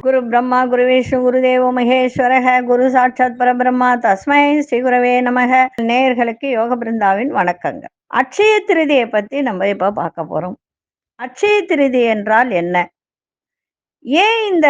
குரு பிரம்மா குரு விஷ்ணு குருதேவ மகேஸ்வரக குரு சாட்சாத் பரபிரம்மா தஸ்மை ஸ்ரீ குரவே நமக. நேயர்களுக்கு யோக பிருந்தாவின் வணக்கங்கள். அட்சய திருதியை பத்தி நம்ம இப்ப பார்க்க போறோம். அட்சய திருதி என்றால் என்ன? ஏன் இந்த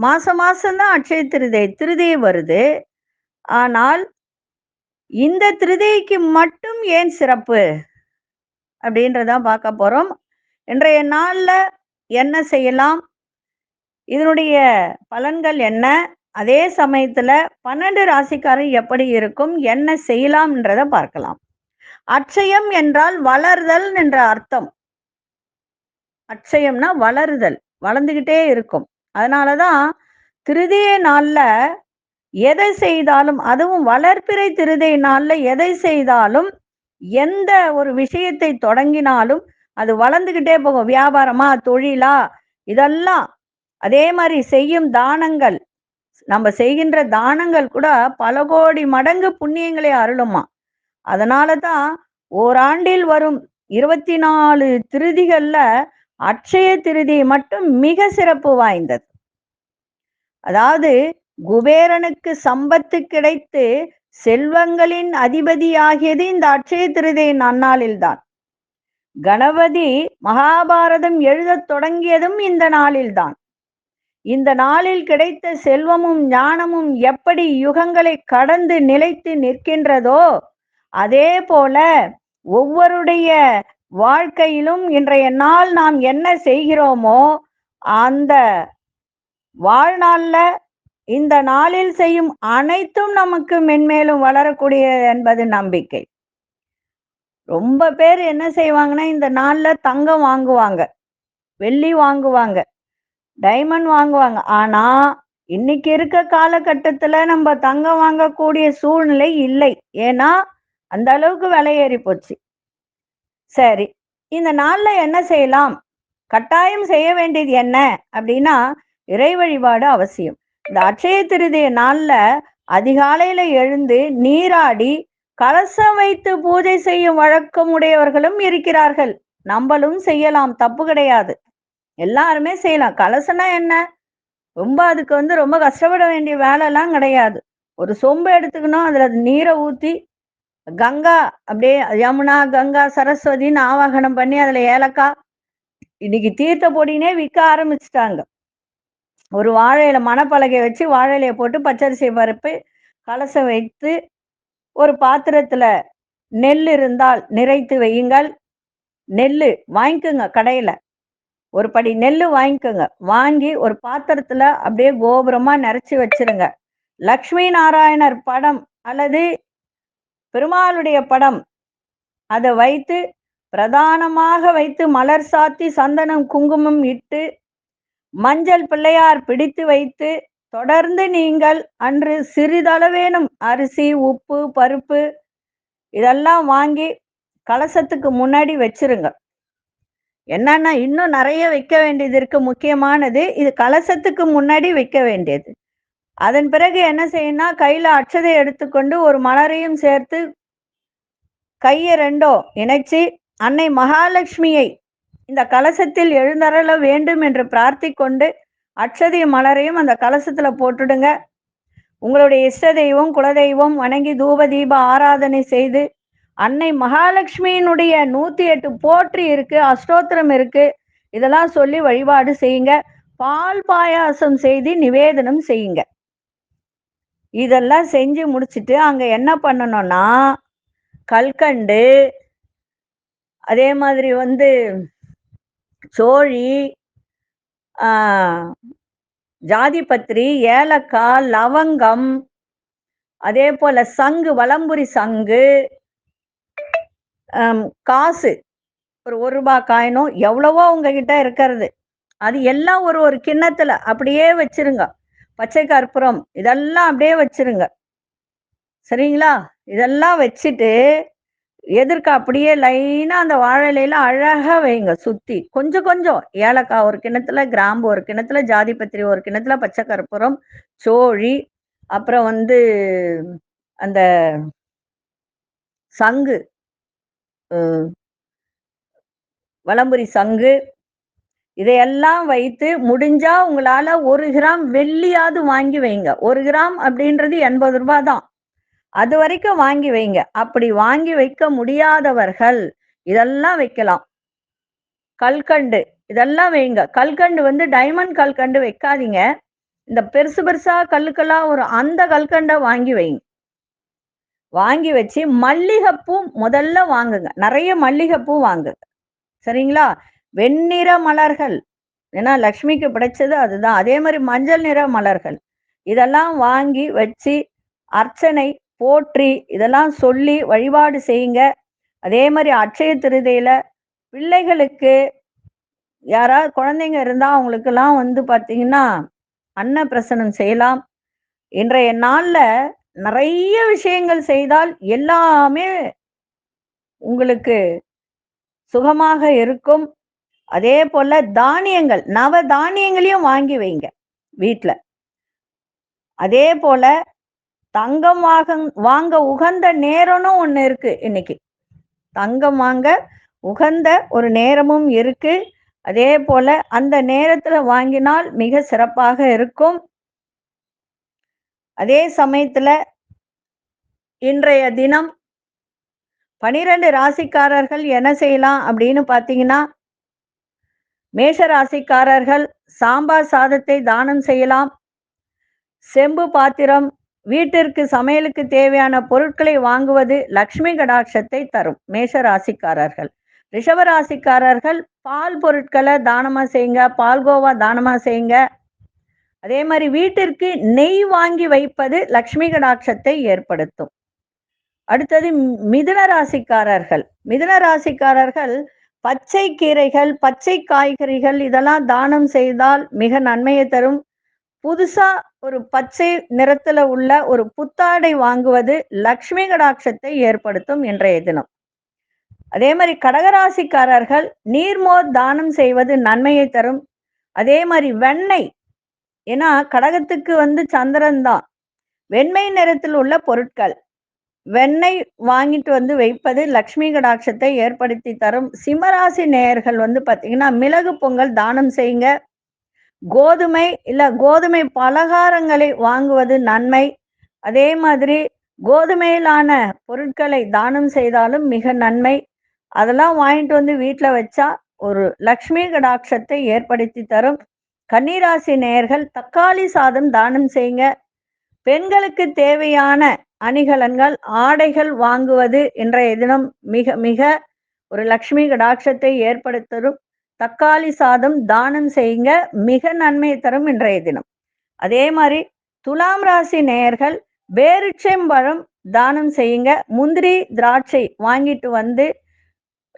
மாச மாசம்தான் அட்சய திருதை திருதி வருது? ஆனால் இந்த திருதிக்கு மட்டும் ஏன் சிறப்பு? அப்படின்றதான் பார்க்க போறோம். இன்றைய நாள்ல என்ன செய்யலாம்? இதனுடைய பலன்கள் என்ன? அதே சமயத்துல பன்னெண்டு ராசிக்காரர் எப்படி இருக்கும்? என்ன செய்யலாம்ன்றத பார்க்கலாம். அட்சயம் என்றால் வளர்தல் என்ற அர்த்தம். அட்சயம்னா வளருதல் வளர்ந்துகிட்டே இருக்கும். அதனாலதான் திருதிய நாள்ல எதை செய்தாலும் அதுவும் வளர்ப்பிறை திருதை நாள்ல எதை செய்தாலும் எந்த ஒரு விஷயத்தை தொடங்கினாலும் அது வளர்ந்துகிட்டே போகும். வியாபாரமா தொழிலா இதெல்லாம். அதே மாதிரி செய்யும் தானங்கள். நம்ம செய்கின்ற தானங்கள் கூட பல கோடி மடங்கு புண்ணியங்களை அருளுமா. அதனால தான் ஓராண்டில் வரும் இருபத்தி நாலு திருதிகள்ல அட்சய திருதி மட்டும் மிக சிறப்பு வாய்ந்தது. அதாவது குபேரனுக்கு சம்பத்து கிடைத்து செல்வங்களின் அதிபதியாகியது இந்த அட்சய திருதை நன்னாளில்தான் கணபதி மகாபாரதம் எழுதத் தொடங்கியதும் இந்த நாளில்தான். இந்த நாளில் கிடைத்த செல்வமும் ஞானமும் எப்படி யுகங்களை கடந்து நிலைத்து நிற்கின்றதோ அதே போல ஒவ்வொருடைய வாழ்க்கையிலும் இன்றைய நாள் நாம் என்ன செய்கிறோமோ அந்த வாழ்நாளில் இந்த நாளில் செய்யும் அனைத்தும் நமக்கு மென்மேலும் வளரக்கூடிய என்பது நம்பிக்கை. ரொம்ப பேர் என்ன செய்வாங்கன்னா இந்த நாள்ல தங்கம் வாங்குவாங்க. வெள்ளி வாங்குவாங்க. டைமண்ட் வாங்குவாங்க. ஆனா இன்னைக்கு இருக்க காலகட்டத்துல நம்ம தங்கம் வாங்கக்கூடிய சூழ்நிலை இல்லை. ஏன்னா அந்த அளவுக்கு விலை போச்சு. சரி இந்த நாள்ல என்ன செய்யலாம்? கட்டாயம் செய்ய வேண்டியது என்ன? அப்படின்னா இறை வழிபாடு அவசியம். இந்த அட்சய திருதிய நாள்ல அதிகாலையில எழுந்து நீராடி கலசம் வைத்து பூஜை செய்யும் வழக்கம் உடையவர்களும் இருக்கிறார்கள். நம்மளும் செய்யலாம் தப்பு கிடையாது. எல்லாருமே செய்யலாம். கலசனா என்ன? ரொம்ப அதுக்கு வந்து ரொம்ப கஷ்டப்பட வேண்டிய வேலைலாம் கிடையாது. ஒரு சொம்பு எடுத்துக்கணும் அதுல நீரை ஊத்தி கங்கா அப்படியே யமுனா கங்கா சரஸ்வதின்னு ஆவாகனம் பண்ணி அதுல ஏலக்காய் இன்னைக்கு தீர்த்த பொடினே விற்க ஆரம்பிச்சிட்டாங்க. ஒரு வாழையில மணப்பலகை வச்சு வாழையிலைய போட்டு பச்சரிசி பருப்பு கலசம் வைத்து ஒரு பாத்திரத்துல நெல் இருந்தால் நிறைத்து வையுங்கள். நெல் வாங்கிக்கோங்க கடையில. ஒரு படி நெல் வாங்கிக்கோங்க. வாங்கி ஒரு பாத்திரத்துல அப்படியே கோபுரமா நிறைச்சி வச்சிருங்க. லக்ஷ்மி நாராயணர் படம் அல்லது பெருமாளுடைய படம். அதை வைத்து பிரதானமாக வைத்து மலர் சாத்தி சந்தனம் குங்குமம் இட்டு மஞ்சள் பிள்ளையார் பிடித்து வைத்து தொடர்ந்து நீங்கள் அன்று சிறிதளவேனும் அரிசி உப்பு பருப்பு இதெல்லாம் வாங்கி கலசத்துக்கு முன்னாடி வச்சிருங்க. என்னன்னா இன்னும் நிறைய வைக்க வேண்டியது இருக்கு. முக்கியமானது இது கலசத்துக்கு முன்னாடி வைக்க வேண்டியது. அதன் பிறகு என்ன செய்யணும்னா கையில அட்சதை எடுத்துக்கொண்டு ஒரு மலரையும் சேர்த்து கையை ரெண்டோ இணைச்சு அன்னை மகாலட்சுமியை இந்த கலசத்தில் எழுந்தருள வேண்டும் என்று பிரார்த்திக்கொண்டு அட்சதை மலரையும் அந்த கலசத்துல போட்டுடுங்க. உங்களுடைய இஷ்ட தெய்வம் குலதெய்வம் வணங்கி தூப தீப ஆராதனை செய்து அன்னை மகாலட்சுமியினுடைய நூத்தி எட்டு போற்றி இருக்கு அஷ்டோத்திரம் இருக்கு இதெல்லாம் சொல்லி வழிபாடு செய்யுங்க. பால் பாயாசம் செய்து நிவேதனம் செய்யுங்க. இதெல்லாம் செஞ்சு முடிச்சிட்டு அங்க என்ன பண்ணணும்னா கல்கண்டு அதே மாதிரி வந்து சோழி ஜாதிபத்திரி ஏலக்காய் லவங்கம் அதே போல சங்கு வலம்புரி சங்கு காசு. ஒரு ஒரு ரூபாய் காயினும் எவ்வளவோ உங்ககிட்ட இருக்கிறது. அது எல்லாம் ஒரு ஒரு கிண்ணத்துல அப்படியே வச்சிருங்க. பச்சை கற்பூரம் இதெல்லாம் அப்படியே வச்சிருங்க. சரிங்களா? இதெல்லாம் வச்சுட்டு எதிர்க்க அப்படியே லைனா அந்த வாழை இலையில அழகா வைங்க சுத்தி. கொஞ்சம் கொஞ்சம். ஏலக்காய் ஒரு கிணத்துல கிராம்பு ஒரு கிணத்துல ஜாதிபத்திரி ஒரு கிணத்துல பச்சை கற்பூரம் சோழி அப்புறம் வந்து அந்த சங்கு வலம்புரி சங்கு இதையெல்லாம் வைத்து முடிஞ்சா உங்களால ஒரு கிராம் வெள்ளியாவது வாங்கி வைங்க. ஒரு கிராம் அப்படின்றது எண்பது ரூபாய் தான். அது வரைக்கும் வாங்கி வைங்க. அப்படி வாங்கி வைக்க முடியாதவர்கள் இதெல்லாம் வைக்கலாம். கல்கண்டு இதெல்லாம் வைங்க. கல்கண்டு வந்து டைமண்ட் கல்கண்டு வைக்காதீங்க. இந்த பெருசு பெருசா கல்லுக்கெல்லாம் ஒரு அந்த கல்கண்டை வாங்கி வைங்க. வாங்கி வச்சு மல்லிகைப்பூ முதல்ல வாங்குங்க. நிறைய மல்லிகைப்பூ வாங்குங்க சரிங்களா? வெண்ணிற மலர்கள். ஏன்னா லக்ஷ்மிக்கு பிடிச்சது அதுதான். அதே மாதிரி மஞ்சள் நிற மலர்கள். இதெல்லாம் வாங்கி வச்சு அர்ச்சனை போற்றி இதெல்லாம் சொல்லி வழிபாடு செய்யுங்க. அதே மாதிரி அட்சய திருதையில பிள்ளைகளுக்கு யாராவது குழந்தைங்க இருந்தா அவங்களுக்கெல்லாம் வந்து பார்த்தீங்கன்னா அன்னப்பிரசனம் செய்யலாம். இன்றைய நாள்ல நிறைய விஷயங்கள் செய்தால் எல்லாமே உங்களுக்கு சுகமாக இருக்கும். அதே போல தானியங்கள் நவ தானியங்களையும் வாங்கி வைங்க வீட்டில் அதே போல தங்கம் வாங்க வாங்க உகந்த நேரம்னு ஒண்ணு இருக்கு இன்னைக்கு. தங்கம் வாங்க உகந்த ஒரு நேரமும் இருக்கு. அதே போல அந்த நேரத்துல வாங்கினால் மிக சிறப்பாக இருக்கும். அதே சமயத்துல இன்றைய தினம் பனிரெண்டு ராசிக்காரர்கள் என்ன செய்யலாம் அப்படின்னு பார்த்தீங்கன்னா மேஷ ராசிக்காரர்கள் சாம்பார் சாதத்தை தானம் செய்யலாம். செம்பு பாத்திரம் வீட்டிற்கு சமையலுக்கு தேவையான பொருட்களை வாங்குவது லக்ஷ்மி கடாட்சத்தை தரும் மேஷ ராசிக்காரர்கள். ரிஷப ராசிக்காரர்கள் பால் பொருட்களை தானமா செய்யுங்க பால்கோவா தானமா செய்யுங்க. அதே மாதிரி வீட்டிற்கு நெய் வாங்கி வைப்பது லக்ஷ்மி கடாட்சத்தை ஏற்படுத்தும். அடுத்தது மிதுன ராசிக்காரர்கள். மிதுன ராசிக்காரர்கள் பச்சை கீரைகள் பச்சை காய்கறிகள் இதெல்லாம் தானம் செய்தால் மிக நன்மையை தரும். புதுசா ஒரு பச்சை நிறத்துல உள்ள ஒரு புத்தாடை வாங்குவது லக்ஷ்மி கடாட்சத்தை ஏற்படுத்தும் இன்றைய தினம். அதே மாதிரி கடகராசிக்காரர்கள் நீர்மோர் தானம் செய்வது நன்மையை தரும். அதே மாதிரி வெண்ணெய் ஏன்னா கடகத்துக்கு வந்து சந்திரன் தான். வெண்மை நிறத்தில் உள்ள பொருட்கள் வெண்ணெய் வாங்கிட்டு வந்து வைப்பது லக்ஷ்மி கடாட்சத்தை ஏற்படுத்தி தரும். சிம்மராசி நேயர்கள் வந்து பார்த்தீங்கன்னா மிளகு பொங்கல் தானம் செய்யுங்க. கோதுமை இல்ல கோதுமை பலகாரங்களை வாங்குவது நன்மை. அதே மாதிரி கோதுமையிலான பொருட்களை தானம் செய்தாலும் மிக நன்மை. அதெல்லாம் வாங்கிட்டு வந்து வீட்டில் வச்சா ஒரு லக்ஷ்மி கடாட்சத்தை ஏற்படுத்தி தரும். கன்னிராசி நேயர்கள் தக்காளி சாதம் தானம் செய்யுங்க. பெண்களுக்கு தேவையான அணிகலன்கள் ஆடைகள் வாங்குவது இன்றைய தினம் மிக மிக ஒரு லக்ஷ்மி கடாட்சத்தை ஏற்படுத்தரும். தக்காளி சாதம் தானம் செய்யுங்க. மிக நன்மை தரும் இன்றைய தினம். அதே மாதிரி துலாம் ராசி நேயர்கள் பேரிச்சம்பழம் தானம் செய்யுங்க. முந்திரி திராட்சை வாங்கிட்டு வந்து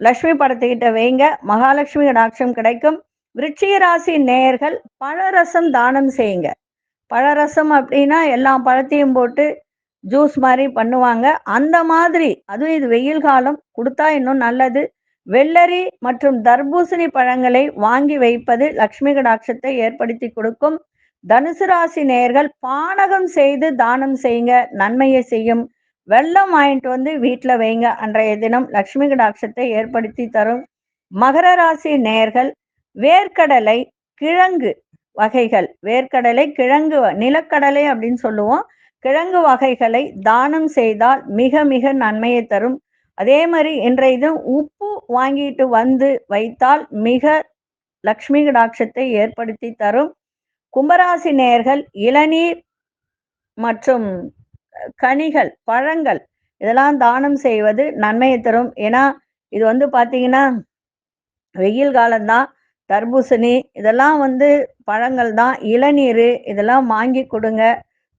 லக்ஷ்மி படத்துக்கிட்ட வைங்க. மகாலட்சுமி கடாட்சம் கிடைக்கும். விருச்சிக ராசி நேயர்கள் பழரசம் தானம் செய்யுங்க. பழரசம் அப்படின்னா எல்லா பழத்தையும் போட்டு ஜூஸ் மாதிரி பண்ணுவாங்க. அந்த மாதிரி அதுவும் இது வெயில் காலம் கொடுத்தா இன்னும் நல்லது. வெள்ளரி மற்றும் தர்பூசணி பழங்களை வாங்கி வைப்பது லக்ஷ்மி கடாட்சத்தை ஏற்படுத்தி கொடுக்கும். தனுசு ராசி நேயர்கள் பானகம் செய்து தானம் செய்யுங்க நன்மையை செய்யும். வெள்ளம் வாங்கிட்டு வந்து வீட்டில் வைங்க அன்றைய தினம் லக்ஷ்மி கடாட்சத்தை ஏற்படுத்தி தரும். மகர ராசி நேயர்கள் வேர்க்கடலை கிழங்கு வகைகள் வேர்க்கடலை கிழங்கு நிலக்கடலை அப்படின்னு சொல்லுவோம். கிழங்கு வகைகளை தானம் செய்தால் மிக மிக நன்மையை தரும். அதே மாதிரி இன்றைய தினம் உப்பு வாங்கிட்டு வந்து வைத்தால் மிக லக்ஷ்மி கடாட்சத்தை ஏற்படுத்தி தரும். கும்பராசி நேயர்கள் இளநீர் மற்றும் கனிகள் பழங்கள் இதெல்லாம் தானம் செய்வது நன்மையை தரும். ஏன்னா இது வந்து பார்த்தீங்கன்னா வெயில் காலம்தான் தர்பூசணி இதெல்லாம் வந்து பழங்கள் தான் இளநீர் இதெல்லாம் வாங்கி கொடுங்க.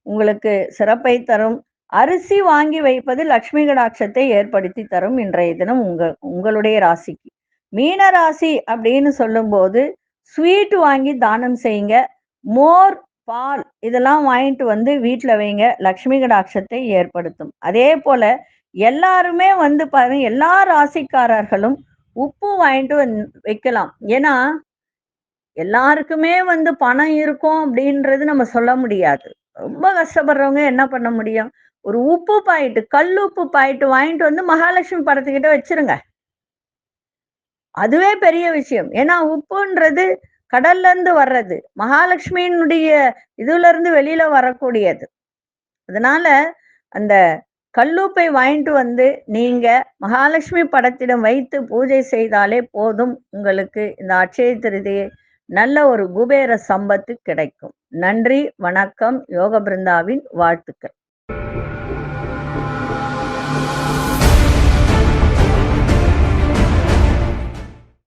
உங்களுக்கு சிறப்பை தரும். அரிசி வாங்கி வைப்பது லக்ஷ்மி கடாட்சத்தை ஏற்படுத்தி தரும் இன்றைய தினம் உங்க உங்களுடைய ராசிக்கு. மீன ராசி அப்படின்னு சொல்லும்போது ஸ்வீட் வாங்கி தானம் செய்யுங்க. மோர் பால் இதெல்லாம் வாங்கிட்டு வந்து வீட்டில் வைங்க. லக்ஷ்மி கடாட்சத்தை ஏற்படுத்தும். அதே போல எல்லாருமே வந்து பாருங்க எல்லா ராசிக்காரர்களும் உப்பு வாங்கிட்டு வைக்கலாம். ஏன்னா எல்லாருக்குமே வந்து பணம் இருக்கும் அப்படின்றது நம்ம சொல்ல முடியாது. ரொம்ப கஷ்டப்படுறவங்க என்ன பண்ண முடியும்? ஒரு உப்பு பாயிட்டு கல் உப்பு பாயிட்டு வாங்கிட்டு வந்து மகாலட்சுமி படத்துக்கிட்ட வச்சிருங்க. அதுவே பெரிய விஷயம். ஏன்னா உப்புன்றது கடல்ல இருந்து வர்றது. மகாலட்சுமியினுடைய இதுல இருந்து வெளியில வரக்கூடியது. அதனால அந்த கல்லூப்பை வாங்கிட்டு வந்து நீங்க மகாலட்சுமி படத்திடம் வைத்து பூஜை செய்தாலே போதும். உங்களுக்கு இந்த அட்சய திருதியை நல்ல ஒரு குபேர சம்பத்து கிடைக்கும். நன்றி வணக்கம் யோக பிருந்தாவின் வாழ்த்துக்கள்.